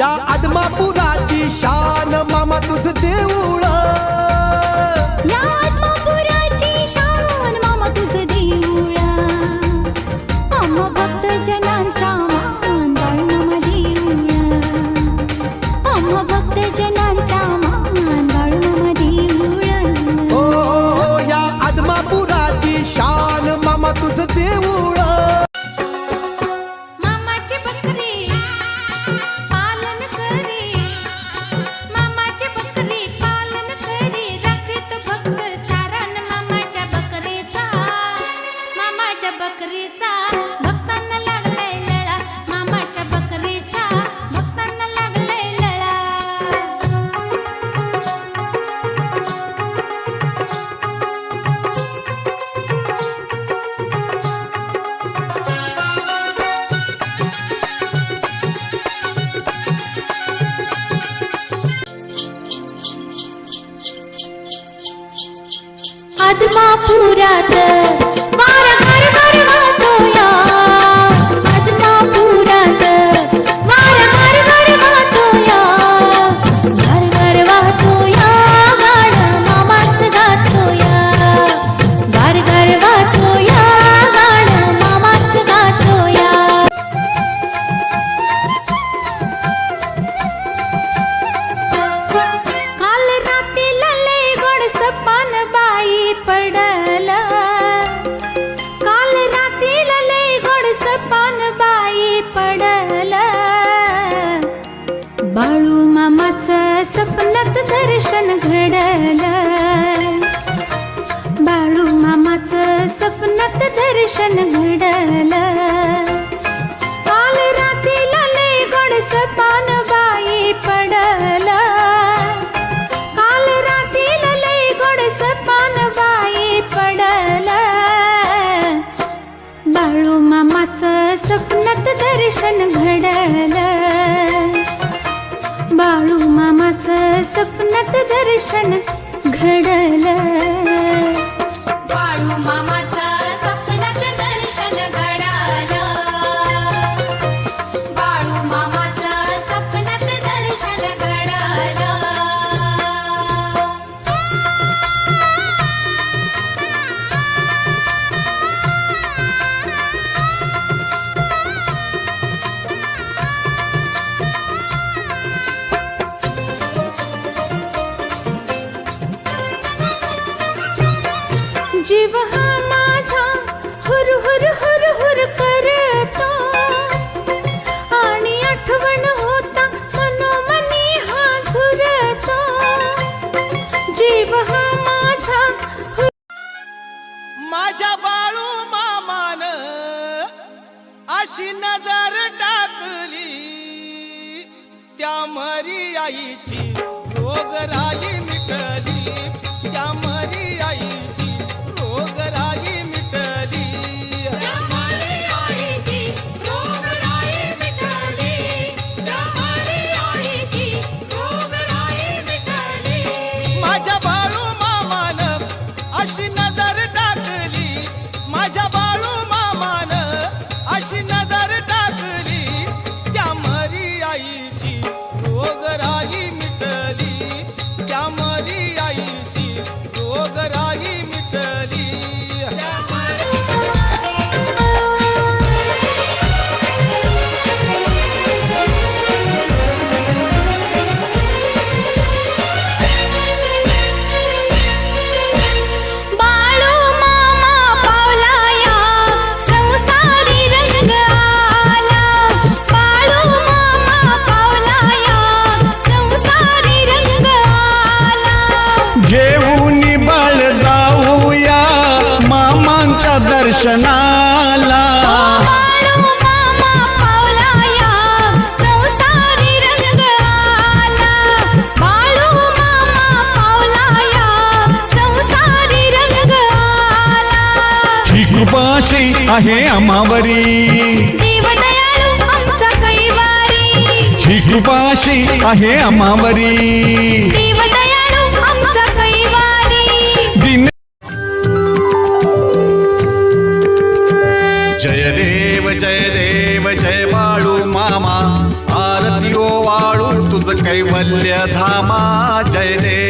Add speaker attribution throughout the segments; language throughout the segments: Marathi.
Speaker 1: या आदमापुराची शान मामा तुझ देऊळ.
Speaker 2: ராஜா दर्शन घडलं.
Speaker 1: अशी नजर टाकली. त्या मरी आईची रोगराई मिटली. त्या मरी आईची रोगराई मरी आईची रोगराई मिटली.
Speaker 3: आहे आम्हावरी
Speaker 2: देवदयाळू
Speaker 3: ही कृपा अशी आहे आम्हावरी दिन जय देव जय देव जय बाळू मामा. आरती ओ वाळू तुझ कैवल्य धामा. जय देव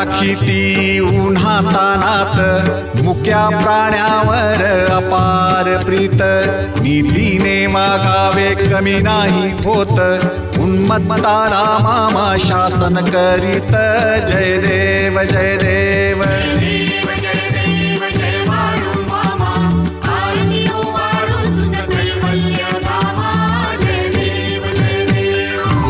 Speaker 3: मेढ्या राखी ती उन्हातानात मुक्या प्राण्यावर अपार प्रीत. नीतीने मागावे कमी नाही होत उन्मत्ताला मामा शासन करीत. जय देव जय देव.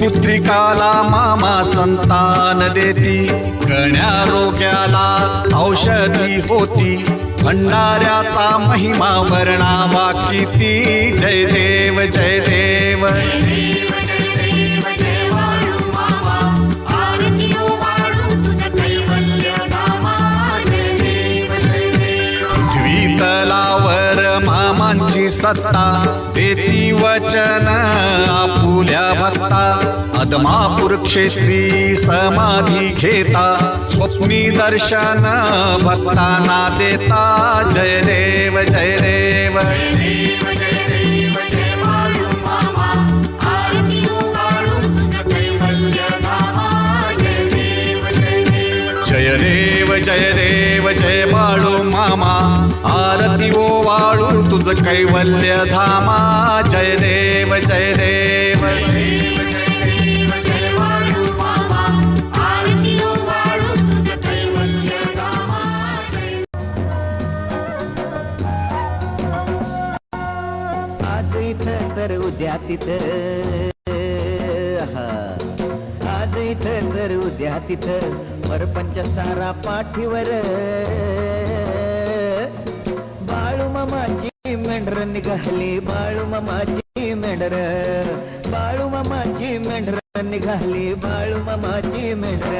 Speaker 3: पुत्रिकाला मामा संतान देती. गण्या रोग्याला औषधी होती. भंडाऱ्याचा महिमा वर्णावा किती. जय देव जय देव. सत्ता देती वचन आपुल्या भक्ता अदमापूर क्षेत्री समाधी घेता स्वप्नी दर्शन भक्तांना देता जय देव जय देव. जय देव जय देव जय बाळू मामा आरती ओ कैवल्य धामा जय देव जय देव।
Speaker 2: आज इथं तर उद्या तिथं. आज इथं तर उद्या तिथं. परपंच सारा पाठीवर. बाळू मेंढर निघाली बाळू मामाची मेंढर. बाळू मामाची मेंढर निघाली बाळू मामाची मेंढर.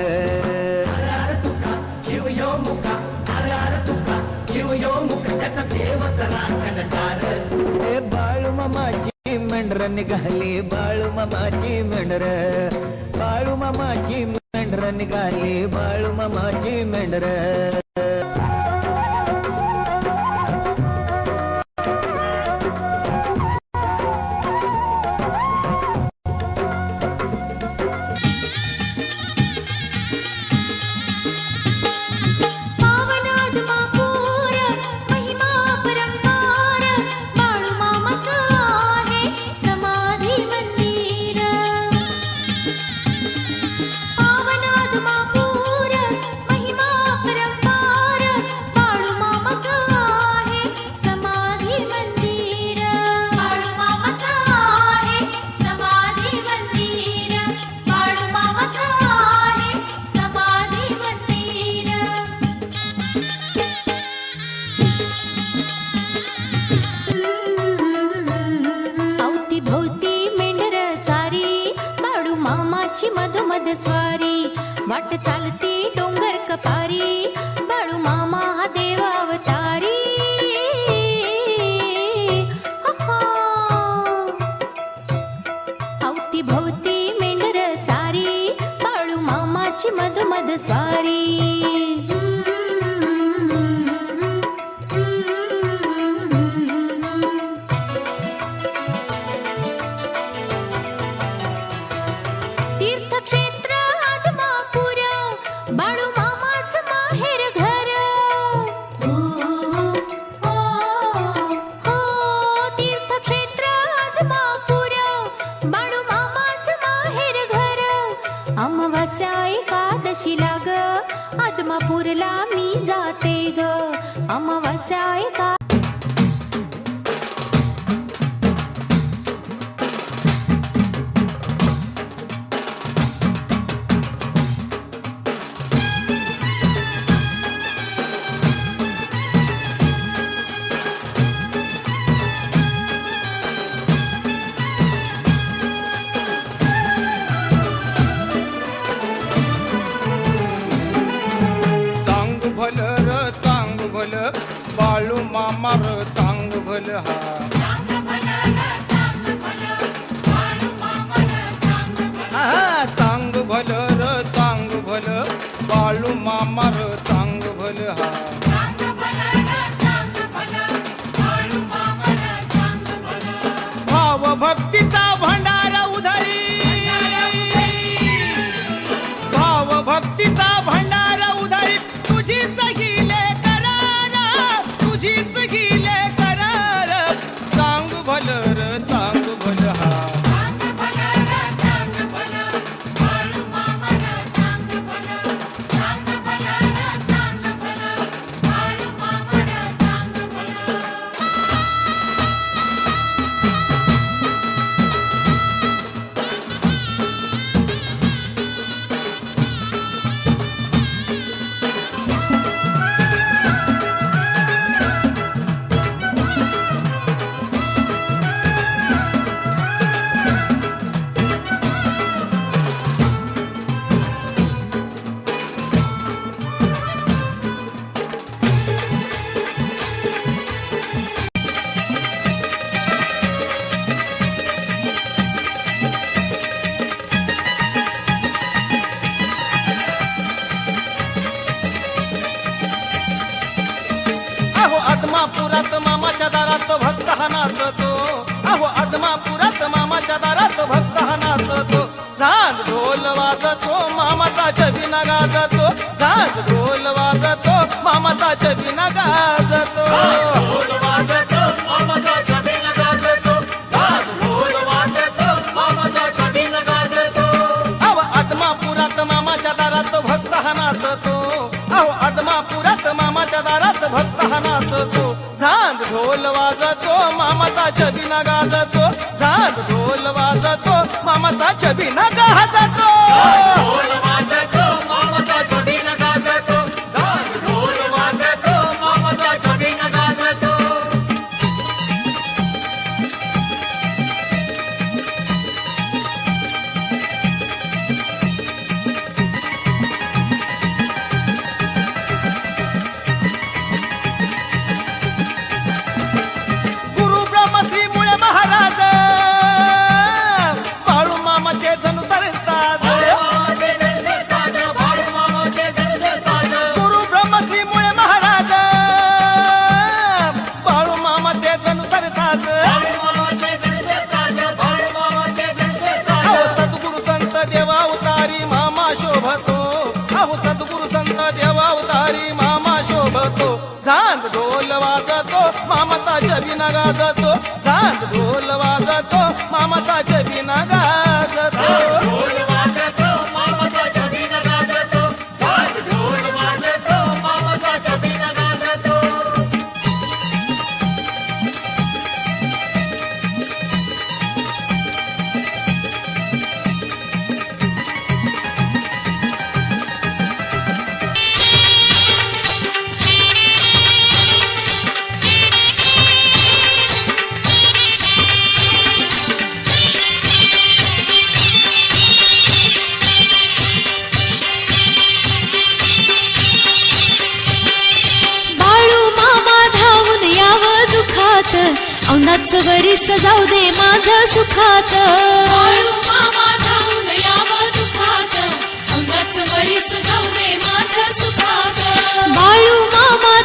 Speaker 2: ए बाळू मामाची मेंढर निघाली बाळू मामाची मेंढर. बाळू मामाची मेंढर निघाली बाळू मामाची मेंढर.
Speaker 4: मधमद सारी हार पुरात मामाच्या दारात भक्त हा नाचतो अहो आदमापुरात मामाच्या दारात भक्त हा नाचतो झांज ढोल वाजतो मामाचा छबिना गाजतो. झांज ढोल वाजतो मामाचा छबिना गाजतो. मामाचा गाजतो झाड ढोल वाजतो मामाचा छबिना गाजतो मामा झांज ढोल वाजतो मामाचा छबिना गाजतो झांज ढोल वाजतो मामाचा
Speaker 5: औंदाच वरी सजाऊ दे माझ सुखात. बाळू मामा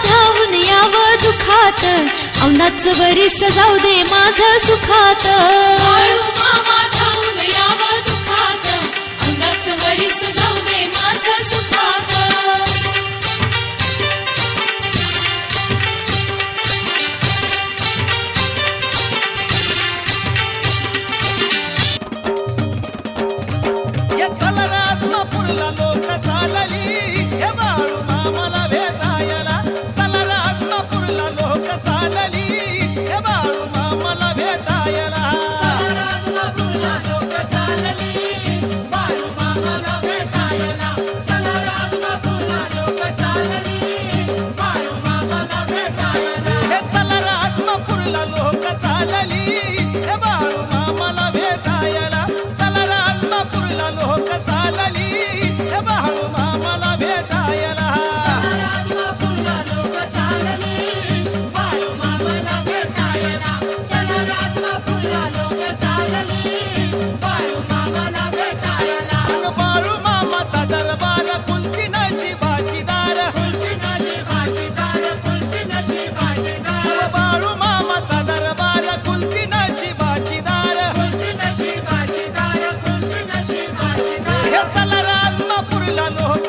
Speaker 5: धावून याव दुखात. औंदाच वरी सजाऊ दे माझ सुखात. बाळू मामा धावून याव दुखात. औनाच वरी
Speaker 4: la luz.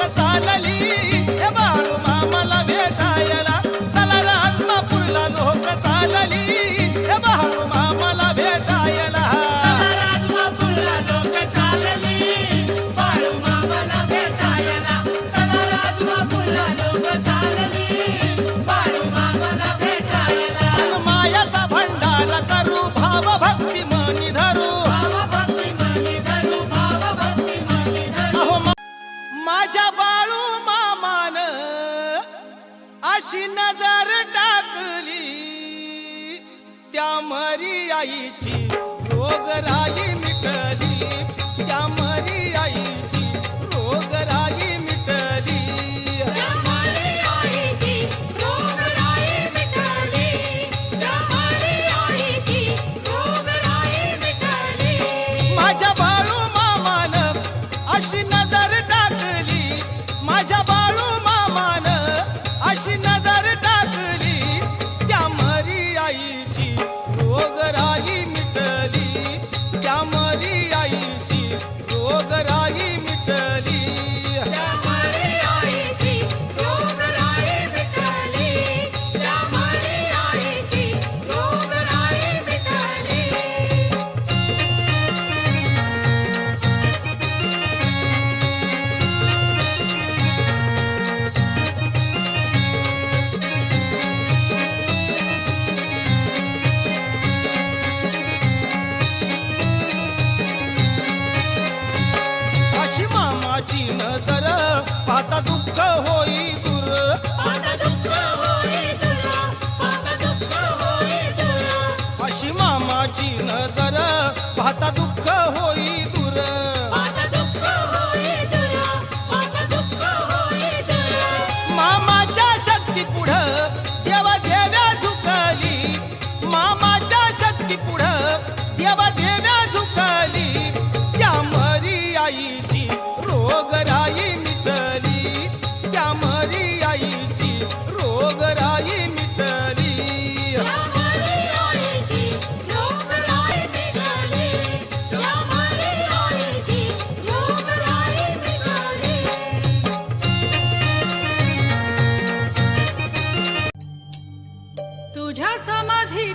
Speaker 4: चालली. राई मिटली त्या मरी आई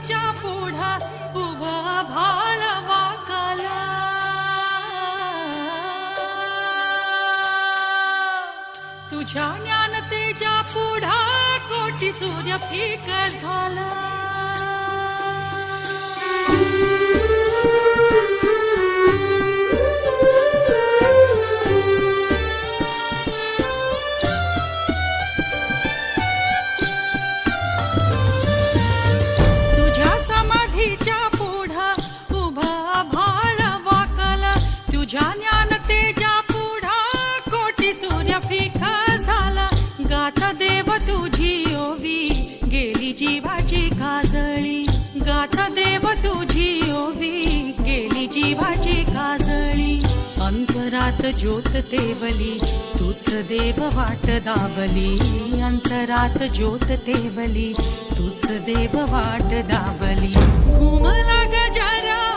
Speaker 4: आमच्या पुढा
Speaker 6: उभा भाळवा काला. तुझ्या ज्ञानतेच्या पुढा कोटी सूर्य फिकर झाला. ज्योत ज्योत तेवली तूच देव वाट दाबली. अंतरात ज्योत तेवली तूच देव वाट दाबली. घुमला गजारा